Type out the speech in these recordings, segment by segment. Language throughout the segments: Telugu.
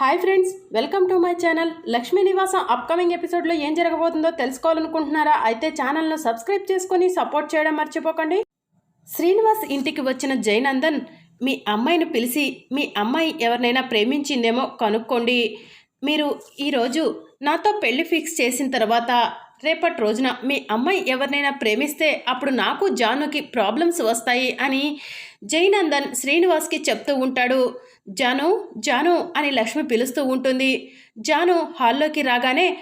Hi friends welcome to my channel. Lakshmi Nivasam upcoming ఎపిసోడ్లో ఏం జరగబోతుందో తెలుసుకోవాలనుకుంటున్నారా? అయితే ఛానల్ను సబ్స్క్రైబ్ చేసుకొని సపోర్ట్ చేయడం మర్చిపోకండి. శ్రీనివాస్ ఇంటికి వచ్చిన జయనందన్ మీ అమ్మాయిని పిలిచి మీ అమ్మాయి ఎవరినైనా ప్రేమించిందేమో కనుక్కోండి. మీరు ఈరోజు నాతో పెళ్ళి ఫిక్స్ చేసిన తర్వాత రేపటి రోజున మీ అమ్మాయి ఎవరినైనా ప్రేమిస్తే అప్పుడు నాకు జానుకి ప్రాబ్లమ్స్ వస్తాయి అని జయనందన్ శ్రీనివాస్కి చెప్తూ ఉంటాడు జాను జాను అని లక్ష్మి పిలుస్తూ ఉంటుంది. జాను హాల్లోకి రాగానే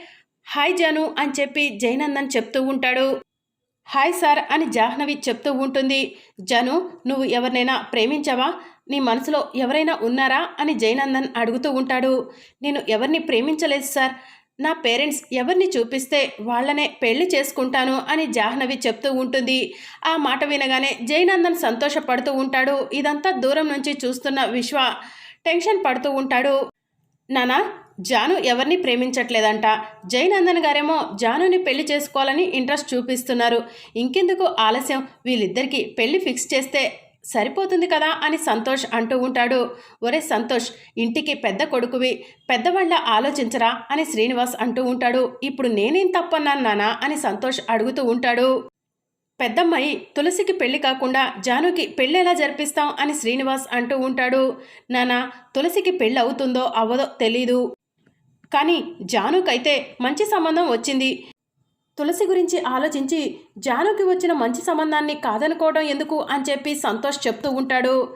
హాయ్ జాను అని చెప్పి జయనందన్ చెప్తూ ఉంటాడు. హాయ్ సార్ అని జాహ్నవి చెప్తూ ఉంటుంది. జను నువ్వు ఎవరినైనా ప్రేమించావా? నీ మనసులో ఎవరైనా ఉన్నారా? అని జయనందన్ అడుగుతూ ఉంటాడు. నేను ఎవరిని ప్రేమించలేదు సార్. నా పేరెంట్స్ ఎవరిని చూపిస్తే వాళ్ళనే పెళ్ళి చేసుకుంటాను అని జాహ్నవి చెప్తూ ఉంటుంది. ఆ మాట వినగానే జయనందన్ సంతోషపడుతూ ఉంటాడు. ఇదంతా దూరం నుంచి చూస్తున్న విశ్వ టెన్షన్ పడుతూ ఉంటాడు. నానా జాను ఎవరిని ప్రేమించట్లేదంట. జయనందన్ గారేమో జానుని పెళ్ళి చేసుకోవాలని ఇంట్రెస్ట్ చూపిస్తున్నారు. ఇంకెందుకు ఆలస్యం? వీళ్ళిద్దరికీ పెళ్ళి ఫిక్స్ చేస్తే సరిపోతుంది కదా అని సంతోష్ అంటూ ఉంటాడు. ఒరే సంతోష్ ఇంటికి పెద్ద కొడుకువి పెద్దవాళ్ళ ఆలోచించరా అని శ్రీనివాస్ అంటూ ఉంటాడు. ఇప్పుడు నేనేం తప్పన్నాను నానా అని సంతోష్ అడుగుతూ ఉంటాడు. పెద్దమ్మాయి తులసికి పెళ్ళి కాకుండా జానుకి పెళ్ళి ఎలా జరిపిస్తాం అని శ్రీనివాస్ అంటూ ఉంటాడు. నానా తులసికి పెళ్ళి అవుతుందో అవ్వదో తెలీదు. కానీ జానుకైతే మంచి సంబంధం వచ్చింది. తులసి గురించి ఆలోచించి జానుకి వచ్చిన మంచి సంబంధాన్ని కాదనుకోవడం ఎందుకు అని చెప్పి సంతోష్ చెప్తూ ఉంటాడు.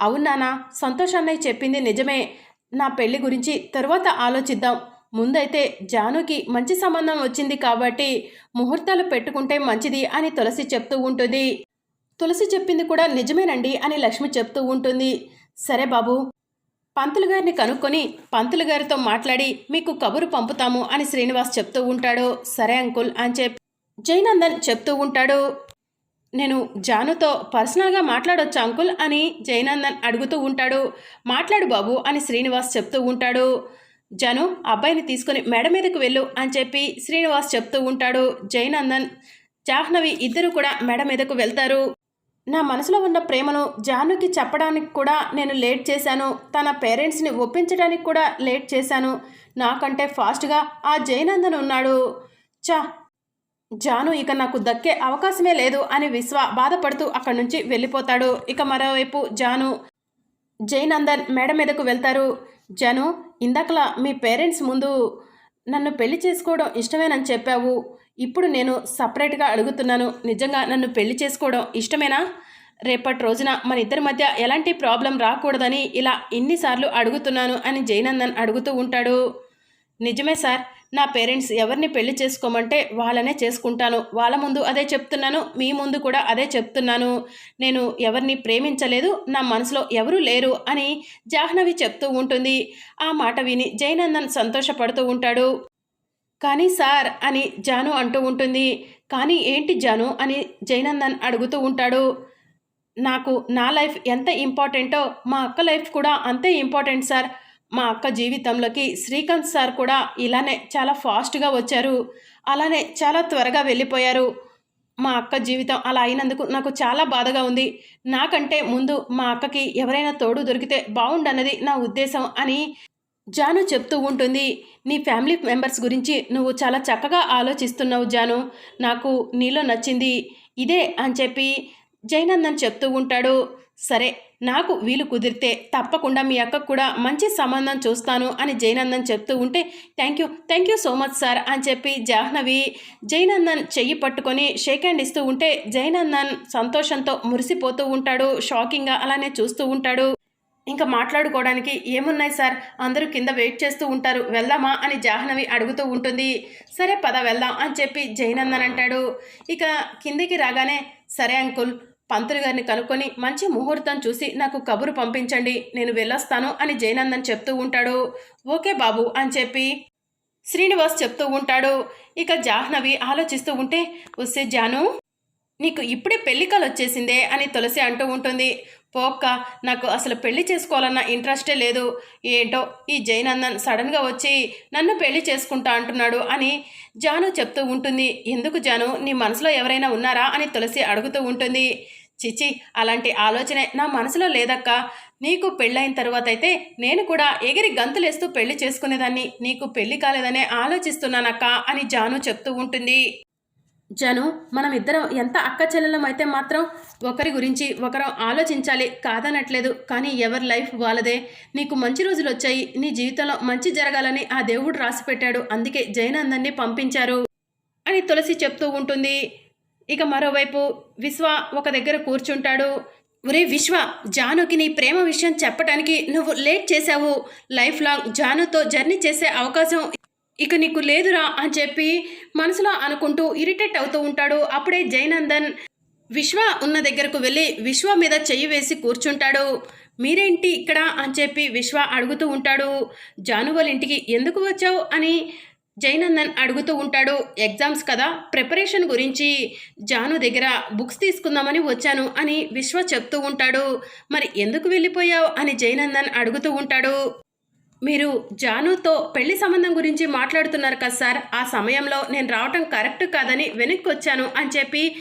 అవునానా సంతోష్ అన్నయ్య చెప్పింది నిజమే. నా పెళ్ళి గురించి తరువాత ఆలోచిద్దాం. ముందైతే జానుకి మంచి సంబంధం వచ్చింది కాబట్టి ముహూర్తాలు పెట్టుకుంటే మంచిది అని తులసి చెప్తూ ఉంటుంది. తులసి చెప్పింది కూడా నిజమేనండి అని లక్ష్మి చెప్తూ ఉంటుంది. సరే బాబు. పంతులు గారిని కనుక్కొని పంతులు గారితో మాట్లాడి మీకు కబురు పంపుతాము అని శ్రీనివాస్ చెప్తూ ఉంటాడు. సరే అంకుల్ అని చెప్పి జయనందన్ చెప్తూ ఉంటాడు. నేను జానుతో పర్సనల్గా మాట్లాడొచ్చా అంకుల్ అని జయనందన్ అడుగుతూ ఉంటాడు. మాట్లాడు బాబు అని శ్రీనివాస్ చెప్తూ ఉంటాడు. జను అబ్బాయిని తీసుకుని మెడ మీదకు వెళ్ళు అని చెప్పి శ్రీనివాస్ చెప్తూ ఉంటాడు. జయనందన్ జాహ్నవి ఇద్దరు కూడా మెడ మీదకు వెళ్తారు. నా మనసులో ఉన్న ప్రేమను జానుకి చెప్పడానికి కూడా నేను లేట్ చేశాను. తన పేరెంట్స్ని ఒప్పించడానికి కూడా లేట్ చేశాను. నాకంటే ఫాస్ట్గా ఆ జయనందన్ ఉన్నాడు. చా జాను ఇక నాకు దక్కే అవకాశమే లేదు అని విశ్వ బాధపడుతూ అక్కడి నుంచి వెళ్ళిపోతాడు. ఇక మరోవైపు జాను జయనందన్ మేడ మీదకు వెళ్తారు. జాను ఇందాకలా మీ పేరెంట్స్ ముందు నన్ను పెళ్ళి చేసుకోవడం ఇష్టమేనని చెప్పావు. ఇప్పుడు నేను సపరేట్గా అడుగుతున్నాను. నిజంగా నన్ను పెళ్ళి చేసుకోవడం ఇష్టమేనా? రేపటి రోజున మన ఇద్దరి మధ్య ఎలాంటి ప్రాబ్లం రాకూడదని ఇలా ఇన్నిసార్లు అడుగుతున్నాను అని జయనందన్ అడుగుతూ ఉంటాడు. నిజమే సార్. నా పేరెంట్స్ ఎవరిని పెళ్ళి చేసుకోమంటే వాళ్ళనే చేసుకుంటాను. వాళ్ళ ముందు అదే చెప్తున్నాను. మీ ముందు కూడా అదే చెప్తున్నాను. నేను ఎవరిని ప్రేమించలేదు. నా మనసులో ఎవరూ లేరు అని జాహ్నవి చెప్తూ ఉంటుంది. ఆ మాట విని జయనందన్ సంతోషపడుతూ ఉంటాడు. కానీ సార్ అని జాను అంటూ ఉంటుంది. కానీ ఏంటి జాను అని జైనందన్ అడుగుతూ ఉంటాడు. నాకు నా లైఫ్ ఎంత ఇంపార్టెంటో మా అక్క లైఫ్ కూడా అంతే ఇంపార్టెంట్ సార్. మా అక్క జీవితంలోకి శ్రీకాంత్ సార్ కూడా ఇలానే చాలా ఫాస్ట్గా వచ్చారు. అలానే చాలా త్వరగా వెళ్ళిపోయారు. మా అక్క జీవితం అలా అయినందుకు నాకు చాలా బాధగా ఉంది. నాకంటే ముందు మా అక్కకి ఎవరైనా తోడు దొరికితే బాగుండన్నది నా ఉద్దేశం అని జాను చెప్తూ ఉంటుంది నీ ఫ్యామిలీ మెంబర్స్ గురించి నువ్వు చాలా చక్కగా ఆలోచిస్తున్నావు జాను. నాకు నీలో నచ్చింది ఇదే అని చెప్పి జయనందన్ చెప్తూ ఉంటాడు. సరే నాకు వీలు కుదిరితే తప్పకుండా మీ అక్కకు కూడా మంచి సంబంధం చూస్తాను అని జయనందన్ చెప్తూ ఉంటే thank you thank you so much sir అని చెప్పి జాహ్నవి జయనందన్ చెయ్యి పట్టుకొని షేక్ హ్యాండ్ ఇస్తూ ఉంటే జయనందన్ సంతోషంతో మురిసిపోతూ ఉంటాడు షాకింగ్గా అలానే చూస్తూ ఉంటాడు. ఇంకా మాట్లాడుకోవడానికి ఏమున్నాయి సార్? అందరూ కింద వెయిట్ చేస్తూ ఉంటారు. వెళ్దామా? అని జాహ్నవి అడుగుతూ ఉంటుంది. సరే పద వెళ్దాం అని చెప్పి జయనందన్ అంటాడు. ఇక కిందికి రాగానే సరే అంకుల్ పంతులు గారిని కనుక్కొని మంచి ముహూర్తం చూసి నాకు కబురు పంపించండి. నేను వెళ్ళొస్తాను అని జయనందన్ చెప్తూ ఉంటాడు. ఓకే బాబు అని చెప్పి శ్రీనివాస్ చెప్తూ ఉంటాడు. ఇక జాహ్నవి ఆలోచిస్తూ ఉంటే వస్తే జాను నీకు ఇప్పుడే పెళ్ళికలు వచ్చేసిందే అని తులసి అంటూ ఉంటుంది. పోక్క నాకు అసలు పెళ్ళి చేసుకోవాలన్న ఇంట్రెస్టే లేదు. ఏంటో ఈ జయనందన్ సడన్గా వచ్చి నన్ను పెళ్ళి చేసుకుంటా అంటున్నాడు అని జాను చెప్తూ ఉంటుంది. ఎందుకు జాను? నీ మనసులో ఎవరైనా ఉన్నారా? అని తులసి అడుగుతూ ఉంటుంది. చిచి అలాంటి ఆలోచనే నా మనసులో లేదక్క. నీకు పెళ్ళైన తర్వాత అయితే నేను కూడా ఎగిరి గంతులేస్తూ పెళ్ళి చేసుకునేదాన్ని. నీకు పెళ్ళి కాలేదనే ఆలోచిస్తున్నానక్క అని జాను చెప్తూ ఉంటుంది. జను మనం ఇద్దరం ఎంత అక్క చెల్లెలం అయితే మాత్రం ఒకరి గురించి ఒకరం ఆలోచించాలి కాదనట్లేదు. కానీ ఎవరి లైఫ్ వాళ్ళదే. నీకు మంచి రోజులు వచ్చాయి. నీ జీవితంలో మంచి జరగాలని ఆ దేవుడు రాసి పెట్టాడు. అందుకే జైనందన్ని పంపించారు అని తులసి చెప్తూ ఉంటుంది. ఇక మరోవైపు విశ్వ ఒక దగ్గర కూర్చుంటాడు. ఒరే విశ్వ జానుకి నీ ప్రేమ విషయం చెప్పడానికి నువ్వు లేట్ చేశావు. లైఫ్ లాంగ్ జానుతో జర్నీ చేసే అవకాశం ఇక నీకు లేదురా అని చెప్పి మనసులో అనుకుంటూ ఇరిటేట్ అవుతూ ఉంటాడు. అప్పుడే జైనందన్ విశ్వ ఉన్న దగ్గరకు వెళ్ళి విశ్వ మీద చెయ్యి వేసి కూర్చుంటాడు. మీరేంటి ఇక్కడ? అని చెప్పి విశ్వ అడుగుతూ ఉంటాడు. జాను వాళ్ళ ఇంటికి ఎందుకు వచ్చావు? అని జైనందన్ అడుగుతూ ఉంటాడు. ఎగ్జామ్స్ కదా ప్రిపరేషన్ గురించి జాను దగ్గర బుక్స్ తీసుకుందామని వచ్చాను అని విశ్వ చెప్తూ ఉంటాడు. మరి ఎందుకు వెళ్ళిపోయావు? అని జైనందన్ అడుగుతూ ఉంటాడు. మీరు జానుతో పెళ్ళి సంబంధం గురించి మాట్లాడుతున్నారు కదా సార్. ఆ సమయంలో నేను రావటం కరెక్ట్ కాదని వెనక్కి వచ్చాను అని చెప్పి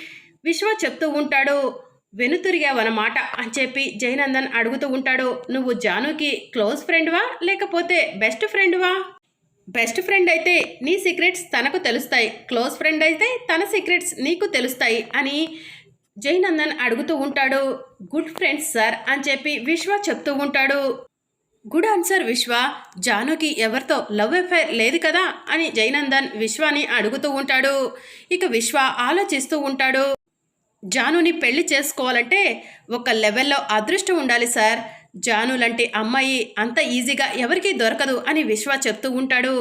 విశ్వ చెప్తూ ఉంటాడు. వెనుతిరిగావన్నమాట అని చెప్పి జయనందన్ అడుగుతూ ఉంటాడు. నువ్వు జానుకి క్లోజ్ ఫ్రెండ్వా? లేకపోతే బెస్ట్ ఫ్రెండ్వా? బెస్ట్ ఫ్రెండ్ అయితే నీ సీక్రెట్స్ తనకు తెలుస్తాయి. క్లోజ్ ఫ్రెండ్ అయితే తన సీక్రెట్స్ నీకు తెలుస్తాయి అని జయనందన్ అడుగుతూ ఉంటాడు. గుడ్ ఫ్రెండ్స్ సార్ అని చెప్పి విశ్వ చెప్తూ ఉంటాడు. గుడ్ ఆన్సర్ విశ్వ. జానుకి ఎవరితో లవ్ అఫైర్ లేదు కదా అని జైనందన్ విశ్వాని అడుగుతూ ఉంటాడు. ఇక విశ్వ ఆలోచిస్తూ ఉంటాడు. జానుని పెళ్ళి చేసుకోవాలంటే ఒక లెవెల్లో అదృష్టం ఉండాలి సార్. జాను లాంటి అమ్మాయి అంత ఈజీగా ఎవరికీ దొరకదు అని విశ్వ చెప్తూ ఉంటాడు.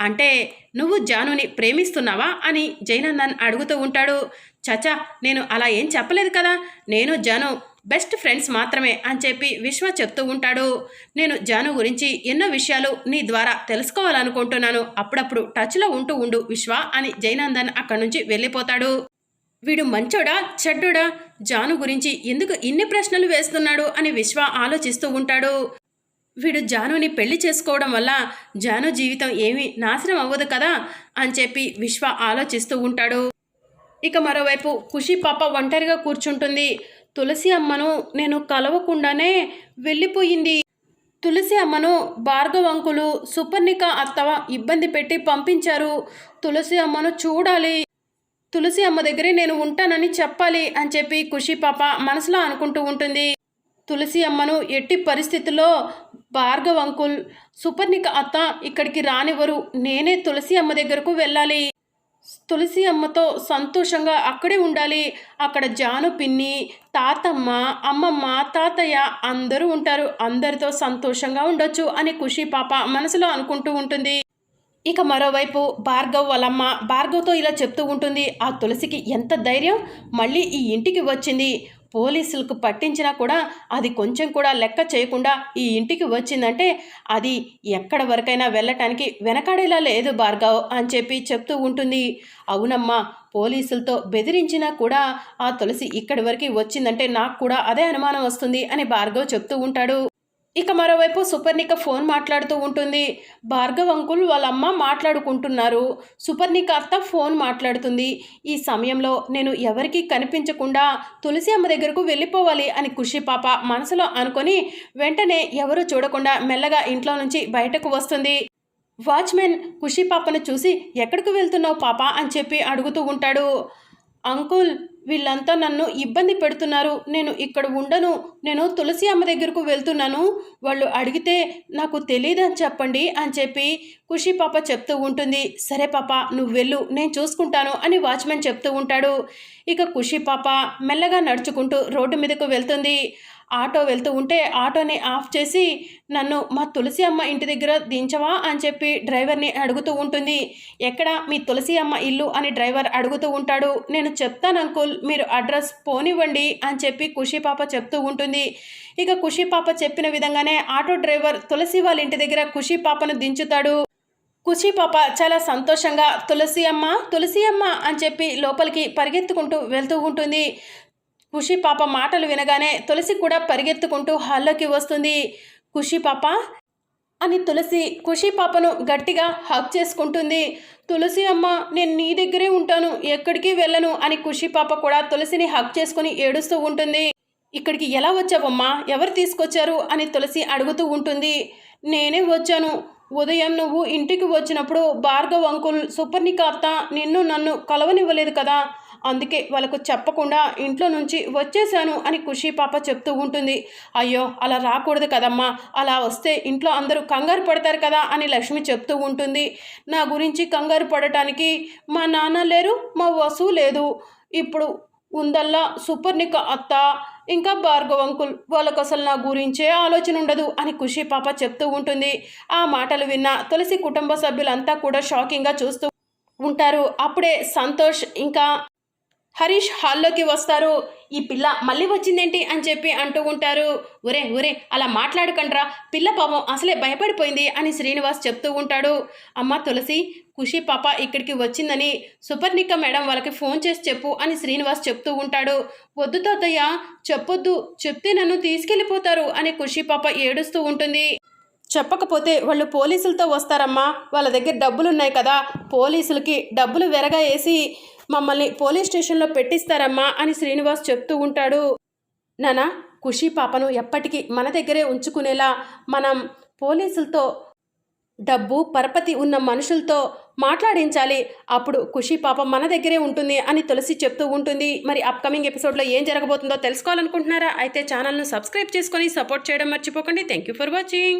అంటే నువ్వు జానుని ప్రేమిస్తున్నావా అని జైనందన్ అడుగుతూ ఉంటాడు. చచా నేను అలా ఏం చెప్పలేదు కదా. నేను జాను బెస్ట్ ఫ్రెండ్స్ మాత్రమే అని చెప్పి విశ్వ చెప్తూ ఉంటాడు. నేను జాను గురించి ఎన్నో విషయాలు నీ ద్వారా తెలుసుకోవాలనుకుంటున్నాను. అప్పుడప్పుడు టచ్లో ఉంటూ ఉండు విశ్వ అని జైనందన్ అక్కడి నుంచి వెళ్ళిపోతాడు. వీడు మంచోడా? చెడ్డోడా? జాను గురించి ఎందుకు ఇన్ని ప్రశ్నలు వేస్తున్నాడు? అని విశ్వ ఆలోచిస్తూ ఉంటాడు. వీడు జానుని పెళ్ళి చేసుకోవడం వల్ల జాను జీవితం ఏమీ నాశనం అవ్వదు కదా? అని చెప్పి విశ్వ ఆలోచిస్తూ ఉంటాడు. ఇక మరోవైపు ఖుషి పాప ఒంటరిగా కూర్చుంటుంది. తులసి అమ్మను నేను కలవకుండానే వెళ్ళిపోయింది. తులసి అమ్మను భార్గవ అంకులు సుపర్ణిక అత్తవ ఇబ్బంది పెట్టి పంపించారు. తులసి అమ్మను చూడాలి. తులసి అమ్మ దగ్గరే నేను ఉంటానని చెప్పాలి అని చెప్పి ఖుషి పాప మనసులో అనుకుంటూ ఉంటుంది. తులసి అమ్మను ఎట్టి పరిస్థితుల్లో భార్గవ్ అంకుల్ సుపర్ణిక అత్త ఇక్కడికి రానివ్వరు. నేనే తులసి అమ్మ దగ్గరకు వెళ్ళాలి. తులసి అమ్మతో సంతోషంగా అక్కడే ఉండాలి. అక్కడ జాను పిన్ని తాతమ్మ అమ్మమ్మ తాతయ్య అందరూ ఉంటారు. అందరితో సంతోషంగా ఉండొచ్చు అని ఖుషి పాప మనసులో అనుకుంటూ ఉంటుంది. ఇక మరోవైపు భార్గవ్ వాళ్ళమ్మ భార్గవ్తో ఇలా చెప్తూ ఉంటుంది ఆ తులసికి ఎంత ధైర్యం? మళ్ళీ ఈ ఇంటికి వచ్చింది. పోలీసులకు పట్టించినా కూడా అది కొంచెం కూడా లెక్క చేయకుండా ఈ ఇంటికి వచ్చిందంటే అది ఎక్కడ వరకైనా వెళ్ళటానికి వెనకాడేలా లేదు భార్గవ్ అని చెప్పి చెప్తూ ఉంటుంది. అవునమ్మా పోలీసులతో బెదిరించినా కూడా ఆ తులసి ఇక్కడి వరకు వచ్చిందంటే నాకు కూడా అదే అనుమానం వస్తుంది అని భార్గవ్ చెప్తూ ఉంటాడు. ఇక మరోవైపు సుపర్ణిక ఫోన్ మాట్లాడుతూ ఉంటుంది. భార్గవ్ అంకుల్ వాళ్ళ అమ్మ మాట్లాడుకుంటున్నారు. సుపర్ణిక అత్త ఫోన్ మాట్లాడుతుంది. ఈ సమయంలో నేను ఎవరికీ కనిపించకుండా తులసి అమ్మ దగ్గరకు వెళ్ళిపోవాలి అని ఖుషి పాప మనసులో అనుకొని వెంటనే ఎవరు చూడకుండా మెల్లగా ఇంట్లో నుంచి బయటకు వస్తుంది. వాచ్మెన్ ఖుషి పాపను చూసి ఎక్కడికి వెళ్తున్నావు పాప? అని చెప్పి అడుగుతూ ఉంటాడు. అంకుల్ వీళ్ళంతా నన్ను ఇబ్బంది పెడుతున్నారు. నేను ఇక్కడ ఉండను. నేను తులసి అమ్మ దగ్గరకు వెళ్తున్నాను. వాళ్ళు అడిగితే నాకు తెలియదని చెప్పండి అని చెప్పి ఖుషి పాప చెప్తూ ఉంటుంది. సరే పాప నువ్వు వెళ్ళు. నేను చూసుకుంటాను అని వాచ్మెన్ చెప్తూ ఉంటాడు. ఇక ఖుషి పాప మెల్లగా నడుచుకుంటూ రోడ్డు మీదకు వెళ్తుంది. ఆటో వెళ్తూ ఉంటే ఆటోని ఆఫ్ చేసి నన్ను మా తులసి అమ్మ ఇంటి దగ్గర దించవా? అని చెప్పి డ్రైవర్ని అడుగుతూ ఉంటుంది. ఎక్కడ మీ తులసి అమ్మ ఇల్లు? అని డ్రైవర్ అడుగుతూ ఉంటాడు. నేను చెప్తాను అంకుల్ మీరు అడ్రస్ పోనివ్వండి అని చెప్పి ఖుషి పాప చెప్తూ ఉంటుంది. ఇక ఖుషి పాప చెప్పిన విధంగానే ఆటో డ్రైవర్ తులసి వాళ్ళ ఇంటి దగ్గర ఖుషి పాపను దించుతాడు. ఖుషి పాప చాలా సంతోషంగా తులసి అమ్మ తులసి అమ్మ అని చెప్పి లోపలికి పరిగెత్తుకుంటూ వెళ్తూ ఉంటుంది. ఖుషి పాప మాటలు వినగానే తులసి కూడా పరిగెత్తుకుంటూ హాల్లోకి వస్తుంది. ఖుషి పాప? అని తులసి ఖుషి పాపను గట్టిగా హక్ చేసుకుంటుంది. తులసి అమ్మ నేను నీ దగ్గరే ఉంటాను ఎక్కడికి వెళ్ళను అని ఖుషి పాప కూడా తులసిని హక్ చేసుకుని ఏడుస్తూ ఉంటుంది. ఇక్కడికి ఎలా వచ్చావమ్మా? ఎవరు తీసుకొచ్చారు? అని తులసి అడుగుతూ ఉంటుంది. నేనే వచ్చాను. ఉదయం నువ్వు ఇంటికి వచ్చినప్పుడు భార్గవ్ అంకుల్ సుపర్ణిక అత్త నిన్ను నన్ను కలవనివ్వలేదు కదా. అందుకే వాళ్ళకు చెప్పకుండా ఇంట్లో నుంచి వచ్చేసాను అని ఖుషి పాప చెప్తూ ఉంటుంది. అయ్యో అలా రాకూడదు కదమ్మా. అలా వస్తే ఇంట్లో అందరూ కంగారు పడతారు కదా అని లక్ష్మి చెప్తూ ఉంటుంది. నా గురించి కంగారు పడటానికి మా నాన్న లేరు మా వసూ లేదు. ఇప్పుడు ఉందల్లా సుపర్ణిక అత్త ఇంకా భార్గవ్ అంకుల్ వాళ్ళకు అసలు నా గురించే ఆలోచన ఉండదు అని ఖుషి పాప చెప్తూ ఉంటుంది. ఆ మాటలు విన్న తులసి కుటుంబ సభ్యులంతా కూడా షాకింగ్గా చూస్తూ ఉంటారు. అప్పుడే సంతోష్ ఇంకా హరీష్ హాల్లోకి వస్తారు. ఈ పిల్ల మళ్ళీ వచ్చిందేంటి అని చెప్పి అంటూ ఉంటారు. ఒరే ఒరే అలా మాట్లాడకండ్రా. పిల్ల పాపం అసలే భయపడిపోయింది అని శ్రీనివాస్ చెప్తూ ఉంటాడు. అమ్మ తులసి ఖుషి పాప ఇక్కడికి వచ్చిందని సుపర్ణిక మేడం వాళ్ళకి ఫోన్ చేసి చెప్పు అని శ్రీనివాస్ చెప్తూ ఉంటాడు. వద్దు తాతయ్య చెప్పొద్దు. చెప్తే నన్ను తీసుకెళ్ళిపోతారు అని ఖుషి పాప ఏడుస్తూ ఉంటుంది. చెప్పకపోతే వాళ్ళు పోలీసులతో వస్తారమ్మా. వాళ్ళ దగ్గర డబ్బులు ఉన్నాయి కదా. పోలీసులకి డబ్బులు వెరగా వేసి మమ్మల్ని పోలీస్ స్టేషన్లో పెట్టిస్తారమ్మా అని శ్రీనివాస్ చెప్తూ ఉంటాడు. నానా ఖుషి పాపను ఎప్పటికీ మన దగ్గరే ఉంచుకునేలా మనం పోలీసులతో డబ్బు పరపతి ఉన్న మనుషులతో మాట్లాడించాలి. అప్పుడు ఖుషి పాప మన దగ్గరే ఉంటుంది అని తులసి చెప్తూ ఉంటుంది. మరి అప్కమింగ్ ఎపిసోడ్లో ఏం జరగబోతుందో తెలుసుకోవాలనుకుంటున్నారా? అయితే ఛానల్ను సబ్స్క్రైబ్ చేసుకొని సపోర్ట్ చేయడం మర్చిపోకండి. Thank you for watching